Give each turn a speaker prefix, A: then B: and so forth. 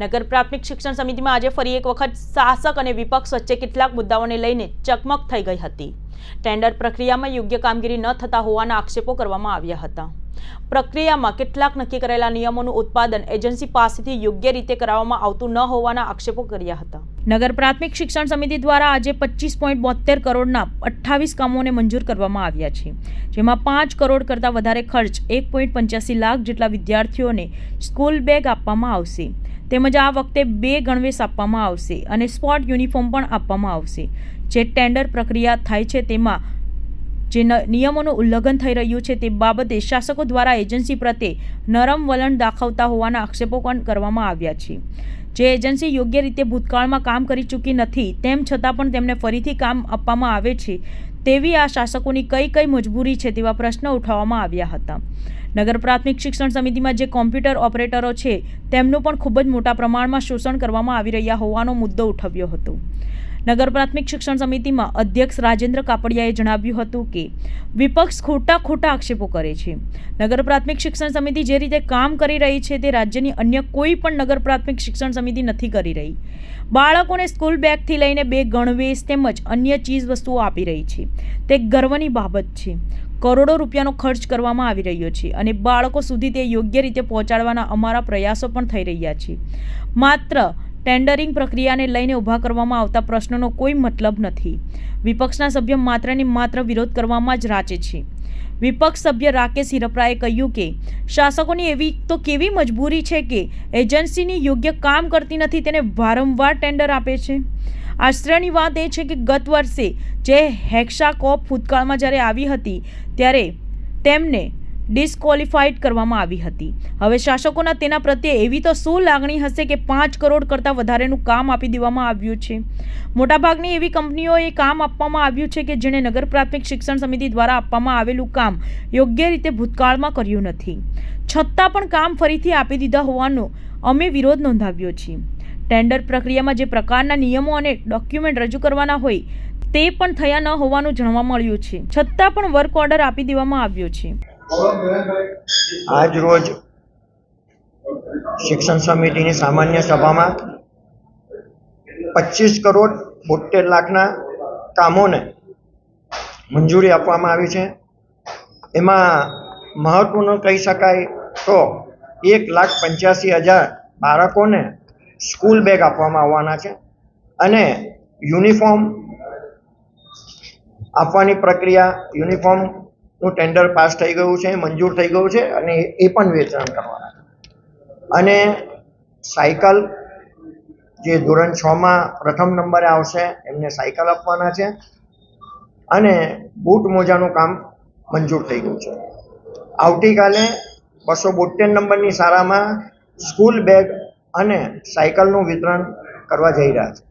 A: નગર પ્રાથમિક શિક્ષણ સમિતિમાં આજે ફરી એક વખત શાસક અને વિપક્ષ વચ્ચે કેટલાક મુદ્દાઓને લઈને ચકમક થઈ ગઈ હતી. ટેન્ડર પ્રક્રિયામાં યોગ્ય કામગીરી ન થતા હોવાના આક્ષેપો કરવામાં આવ્યા હતા. પ્રક્રિયામાં કેટલાક નક્કી કરેલા નિયમોનું ઉત્પાદન એજન્સી પાસેથી યોગ્ય રીતે કરાવવામાં આવતું ન હોવાના આક્ષેપો કર્યા હતા. નગર પ્રાથમિક શિક્ષણ સમિતિ દ્વારા આજે પચીસ પોઈન્ટ બોતેર કરોડના અઠ્ઠાવીસ કામોને મંજૂર કરવામાં આવ્યા છે, જેમાં પાંચ કરોડ કરતાં વધારે ખર્ચ એક પોઈન્ટ પંચ્યાસી લાખ જેટલા વિદ્યાર્થીઓને સ્કૂલ બેગ આપવામાં આવશે. તેમજ આ વખતે બે ગણવેશ આપવામાં આવશે અને સ્પોટ યુનિફોર્મ પણ આપવામાં આવશે. જે ટેન્ડર પ્રક્રિયા થાય છે તેમાં જે નિયમોનું ઉલ્લંઘન થઈ રહ્યું છે તે બાબતે શાસકો દ્વારા એજન્સી પ્રત્યે નરમ વલણ દાખવતા હોવાના આક્ષેપો પણ કરવામાં આવ્યા છે. જે એજન્સી યોગ્ય રીતે ભૂતકાળમાં કામ કરી ચૂકી નથી તેમ છતાં પણ તેમને ફરીથી કામ આપવામાં આવે છે. તેવી આ શાસકોની કઈ કઈ મજબૂરી છે તેવા પ્રશ્ન ઉઠાવવામાં આવ્યા હતા. નગર પ્રાથમિક શિક્ષણ સમિતિમાં જે કોમ્પ્યુટર ઓપરેટરો છે, તેમનું પણ ખૂબ જ મોટા પ્રમાણમાં શોષણ કરવામાં આવી રહ્યા હોવાનો મુદ્દો ઉઠાવ્યો હતો. નગર પ્રાથમિક શિક્ષણ સમિતિમાં અધ્યક્ષ રાજેન્દ્ર કાપડિયાએ જણાવ્યું હતું કે, વિપક્ષ ખોટા ખોટા આક્ષેપો કરે છે. નગર પ્રાથમિક શિક્ષણ સમિતિ જે રીતે કામ કરી રહી છે તે રાજ્યની અન્ય કોઈ પણ નગર પ્રાથમિક શિક્ષણ સમિતિ નથી કરી રહી. બાળકોને સ્કૂલ બેગથી લઈને બે ગણવેશ તેમજ અન્ય ચીજ વસ્તુઓ આપી રહી છે. તે ગર્વની બાબત છે. કરોડો રૂપિયાનો ખર્ચ કરવામાં આવી રહ્યો છે અને બાળકો સુધી તે યોગ્ય રીતે પહોંચાડવાના અમારા પ્રયાસો પણ થઈ રહ્યા છે. માત્ર ટેન્ડરિંગ પ્રક્રિયાને લઈને ઊભા કરવામાં આવતા પ્રશ્નોનો કોઈ મતલબ નથી. વિપક્ષના સભ્ય માત્રને માત્ર વિરોધ કરવામાં જ રાચે છે. વિપક્ષ સભ્ય રાકેશ હિરપરાએ કહ્યું કે, શાસકોની એવી તો કેવી મજબૂરી છે કે, એજન્સીની યોગ્ય કામ કરતી નથી તેને વારંવાર ટેન્ડર આપે છે. આશ્ચર્યની વાત એ છે કે ગત વર્ષે જે હેક્સા કોપ ભૂતકાળમાં જ્યારે આવી હતી, ત્યારે તેમને ડિસ્કોલિફાઈડ કરવામાં આવી હતી. હવે શાસકોના તેના પ્રત્યે એવી તો શું લાગણી હશે કે પાંચ કરોડ કરતાં વધારેનું કામ આપી દેવામાં આવ્યું છે? મોટાભાગની એવી કંપનીઓએ કામ આપવામાં આવ્યું છે કે જેણે નગર પ્રાથમિક શિક્ષણ સમિતિ દ્વારા આપવામાં આવેલું કામ યોગ્ય રીતે ભૂતકાળમાં કર્યું નથી. છતાં પણ કામ ફરીથી આપી દીધા હોવાનો અમે વિરોધ નોંધાવ્યો છે. ટેન્ડર પ્રક્રિયામાં જે પ્રકારના નિયમો અને ડોક્યુમેન્ટ રજૂ કરવાના હોય તે પણ થયા ન હોવાનું જાણવા મળ્યું છે. છતાં પણ વર્ક ઓર્ડર આપી દેવામાં આવ્યો છે.
B: આજ રોજ શિક્ષણ સમિતિની સામાન્ય સભામાં પચીસ કરોડ બોતેર લાખના કામોને મંજૂરી આપવામાં આવી છે. એમાં મહત્વનું કહી શકાય તો એક લાખ પંચ્યાસી હજાર બાળકોને સ્કૂલ બેગ આપવામાં આવવાના છે અને યુનિફોર્મ આપવાની પ્રક્રિયા યુનિફોર્મનું ટેન્ડર પાસ થઈ ગયું છે, મંજૂર થઈ ગયું છે અને એ પણ વેચાણ કરવાના અને સાયકલ જે ધોરણ છમાં પ્રથમ નંબરે આવશે, એમને સાયકલ આપવાના છે અને બૂટ મોજાનું કામ મંજૂર થઈ ગયું છે. આવતીકાલે બસો બોતેર નંબરની શાળામાં સ્કૂલ બેગ અને સાયકલનું વિતરણ કરવા જઈ રહ્યા છે.